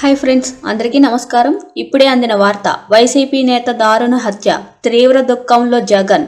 Hi friends అందరికీ నమస్కారం. ఇప్పుడే అందిన వార్త వైసీపీ నేత దారుణ హత్య తీవ్ర దుఃఖంలో జగన్.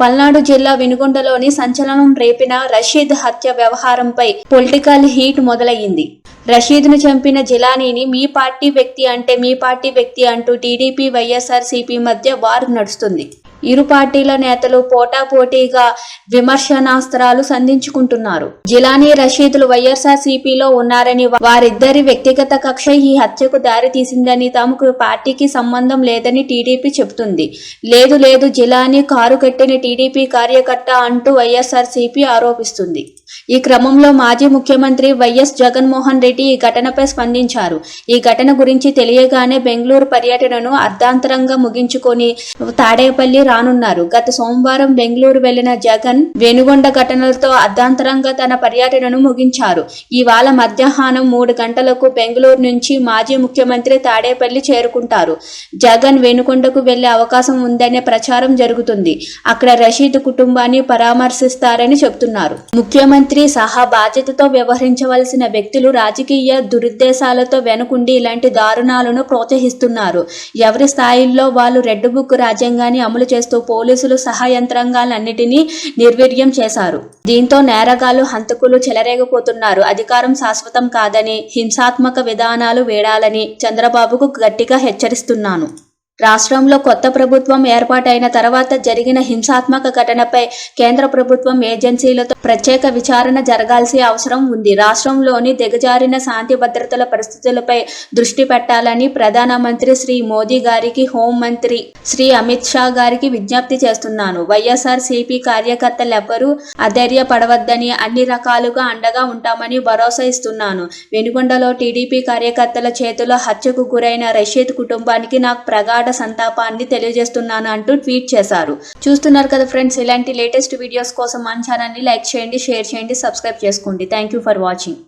పల్నాడు జిల్లా వినుగొండలోని సంచలనం రేపిన రషీద్ హత్య వ్యవహారంపై పొలిటికల్ హీట్ మొదలయ్యింది. రషీద్ను చంపిన జిలానీని మీ పార్టీ వ్యక్తి అంటే మీ పార్టీ వ్యక్తి అంటూ టీడీపీ వైఎస్ఆర్ సిపి మధ్య వార్ నడుస్తుంది. ఇరు పార్టీల నేతలు పోటాపోటీగా విమర్శనాస్త్రాలు సంధించుకుంటున్నారు. జిలానీ రషీదులు వైఎస్ఆర్ సిపిలో ఉన్నారని వారిద్దరి వ్యక్తిగత కక్ష ఈ హత్యకు దారి తీసిందని తమకు పార్టీకి సంబంధం లేదని టీడీపీ చెబుతుంది. లేదు లేదు జిలానీ కారు కట్టిన టీడీపీ కార్యకర్త అంటూ వైఎస్ఆర్ సిపి ఆరోపిస్తుంది. ఈ క్రమంలో మాజీ ముఖ్యమంత్రి వైఎస్ జగన్మోహన్ రెడ్డి ఈ ఘటనపై స్పందించారు. ఈ ఘటన గురించి తెలియగానే బెంగళూరు పర్యటనను అర్ధాంతరంగా ముగించుకొని తాడేపల్లి రానున్నారు. గత సోమవారం బెంగళూరు వెళ్ళిన జగన్ వెనుగొండ ఘటనలతో అర్ధాంతరంగా తన పర్యటనను ముగించారు. ఇవాళ మధ్యాహ్నం మూడు గంటలకు బెంగళూరు నుంచి మాజీ ముఖ్యమంత్రి తాడేపల్లి చేరుకుంటారు. జగన్ వెనుకొండకు వెళ్ళే అవకాశం ఉందనే ప్రచారం జరుగుతుంది. అక్కడ రషీద్ కుటుంబాన్ని పరామర్శిస్తారని చెబుతున్నారు. ముఖ్యమంత్రి సహా బాధ్యతతో వ్యవహరించవలసిన వ్యక్తులు రాజకీయ దురుద్దేశాలతో వెనుకుండి ఇలాంటి దారుణాలను ప్రోత్సహిస్తున్నారు. ఎవరి స్థాయిల్లో వాళ్ళు రెడ్ బుక్ రాజ్యాంగాన్ని అమలు చేస్తూ పోలీసులు సహా యంత్రాంగాలన్నిటినీ నిర్వీర్యం చేశారు. దీంతో నేరగాళ్ళు హంతకులు చెలరేగిపోతున్నారు. అధికారం శాశ్వతం కాదని హింసాత్మక విధానాలు వేడాలని చంద్రబాబుకు గట్టిగా హెచ్చరిస్తున్నాను. రాష్ట్రంలో కొత్త ప్రభుత్వం ఏర్పాటైన తర్వాత జరిగిన హింసాత్మక ఘటనపై కేంద్ర ప్రభుత్వం ఏజెన్సీలతో ప్రత్యేక విచారణ జరగాల్సి అవసరం ఉంది. రాష్ట్రంలోని దిగజారిన శాంతి భద్రతల పరిస్థితులపై దృష్టి పెట్టాలని ప్రధానమంత్రి శ్రీ మోదీ గారికి హోంమంత్రి శ్రీ అమిత్ షా గారికి విజ్ఞప్తి చేస్తున్నాను. వైఎస్ఆర్ సిపి కార్యకర్తలెవ్వరూ అధైర్యపడవద్దని అన్ని రకాలుగా అండగా ఉంటామని భరోసా ఇస్తున్నాను. వెనుకొండలో టీడీపీ కార్యకర్తల చేతిలో హత్యకు గురైన రషీద్ కుటుంబానికి నాకు ప్రగాఢ సంతాపాన్ని తెలియజేస్తున్నాను అంటూ ట్వీట్ చేశారు. చూస్తున్నారు కదా ఫ్రెండ్స్ ఇలాంటి లేటెస్ట్ వీడియోస్ కోసం మన ఛానల్ని లైక్ చేయండి షేర్ చేయండి సబ్స్క్రైబ్ చేసుకోండి. Thank you for watching